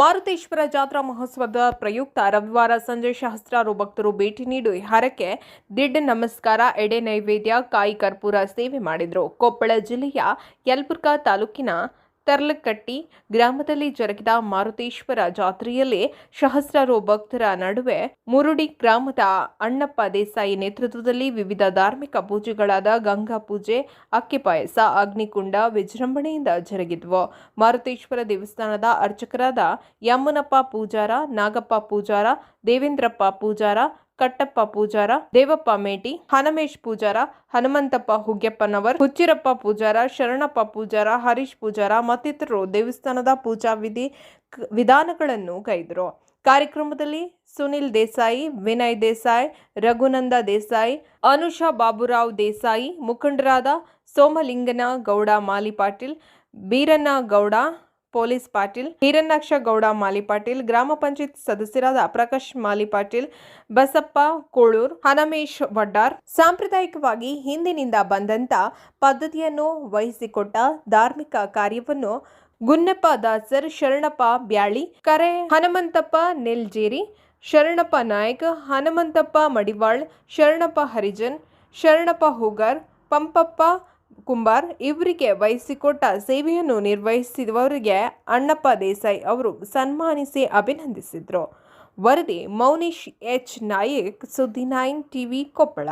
ಮಾರುತೇಶ್ವರ ಜಾತ್ರಾ ಮಹೋತ್ಸವದ ಪ್ರಯುಕ್ತ ರವಿವಾರ ಸಂಜೆ ಸಹಸ್ರಾರು ಭಕ್ತರು ಭೇಟಿ ನೀಡಿ ಹರಕೆ, ದಿಡ್ ನಮಸ್ಕಾರ, ಎಡೆ ನೈವೇದ್ಯ, ಕಾಯಿ ಕರ್ಪೂರ ಸೇವೆ ಮಾಡಿದರು. ಕೊಪ್ಪಳ ಜಿಲ್ಲೆಯ ಯಲಬುರ್ಗಾ ತಾಲೂಕಿನ ತರ್ಲಕಟ್ಟಿ ಗ್ರಾಮದಲ್ಲಿ ಜರುಗಿದ ಮಾರುತೇಶ್ವರ ಜಾತ್ರೆಯಲ್ಲಿ ಸಹಸ್ರಾರು ಭಕ್ತರ ನಡುವೆ ಮುರುಡಿ ಗ್ರಾಮದ ಅಣ್ಣಪ್ಪ ದೇಸಾಯಿ ನೇತೃತ್ವದಲ್ಲಿ ವಿವಿಧ ಧಾರ್ಮಿಕ ಪೂಜೆಗಳಾದ ಗಂಗಾ ಪೂಜೆ, ಅಕ್ಕಿ ಪಾಯಸ, ಅಗ್ನಿಕುಂಡ, ವಿಜೃಂಭಣೆಯಿಂದ ಜರುಗಿದ್ವು. ಮಾರುತೇಶ್ವರ ದೇವಸ್ಥಾನದ ಅರ್ಚಕರಾದ ಯಮ್ಮನಪ್ಪ ಪೂಜಾರ, ನಾಗಪ್ಪ ಪೂಜಾರ, ದೇವೇಂದ್ರಪ್ಪ ಪೂಜಾರ ಕಟ್ಟಪ್ಪ ಪೂಜಾರ, ದೇವಪ್ಪ ಮೇಟಿ, ಹನಮೇಶ್ ಪೂಜಾರ, ಹನುಮಂತಪ್ಪ ಹುಗ್ಗೆಪ್ಪನವರ್, ಹುಚ್ಚಿರಪ್ಪ ಪೂಜಾರ, ಶರಣಪ್ಪ ಪೂಜಾರ, ಹರೀಶ್ ಪೂಜಾರ ಮತ್ತಿತರರು ದೇವಸ್ಥಾನದ ಪೂಜಾ ವಿಧಿ ವಿಧಾನಗಳನ್ನು ಕೈದರು. ಕಾರ್ಯಕ್ರಮದಲ್ಲಿ ಸುನಿಲ್ ದೇಸಾಯಿ, ವಿನಯ್ ದೇಸಾಯಿ, ರಘುನಂದ ದೇಸಾಯಿ, ಅನುಷಾ ಬಾಬುರಾವ್ ದೇಸಾಯಿ, ಮುಖಂಡರಾದ ಸೋಮಲಿಂಗನ ಗೌಡ ಮಾಲಿ ಪಾಟೀಲ್ ಬೀರಣ್ಣ ಗೌಡ ಪೊಲೀಸ್ ಪಾಟೀಲ್, ಹಿರಣ್ಯಾಕ್ಷ ಗೌಡ, ಮಾಲಿ ಪಾಟೀಲ್, ಗ್ರಾಮ ಪಂಚಾಯತ್ ಸದಸ್ಯರಾದ ಪ್ರಕಾಶ್, ಮಾಲಿ ಪಾಟೀಲ್, ಬಸಪ್ಪ ಕೋಳೂರ್, ಹನಮೇಶ್ ವಡ್ಡಾರ್ ಸಾಂಪ್ರದಾಯಿಕವಾಗಿ ಹಿಂದಿನಿಂದ ಬಂದಂತ ಪದ್ಧತಿಯನ್ನು ವಹಿಸಿಕೊಟ್ಟ ಧಾರ್ಮಿಕ ಕಾರ್ಯವನ್ನು ಗುನ್ನಪ್ಪ ದಾಸರ್, ಶರಣಪ್ಪ ಬ್ಯಾಳಿ, ಕರೆ ಹನುಮಂತಪ್ಪ ನೆಲ್ಜೇರಿ, ಶರಣಪ್ಪ ನಾಯಕ್, ಹನುಮಂತಪ್ಪ ಮಡಿವಾಳ್, ಶರಣಪ್ಪ ಹರಿಜನ್, ಶರಣಪ್ಪ ಹೂಗಾರ್, ಪಂಪಪ್ಪ ಕುಂಬಾರ್ ಇವರಿಗೆ ವಹಿಸಿಕೊಟ್ಟ ಸೇವೆಯನ್ನು ನಿರ್ವಹಿಸಿದವರಿಗೆ ಅಣ್ಣಪ್ಪ ದೇಸಾಯಿ ಅವರು ಸನ್ಮಾನಿಸಿ ಅಭಿನಂದಿಸಿದರು. ವರದಿ ಮೌನಿಶ್ ಎಚ್ ನಾಯಕ್, ಸುದ್ದಿ ನೈನ್ ಟಿವಿ ಕೊಪ್ಪಳ.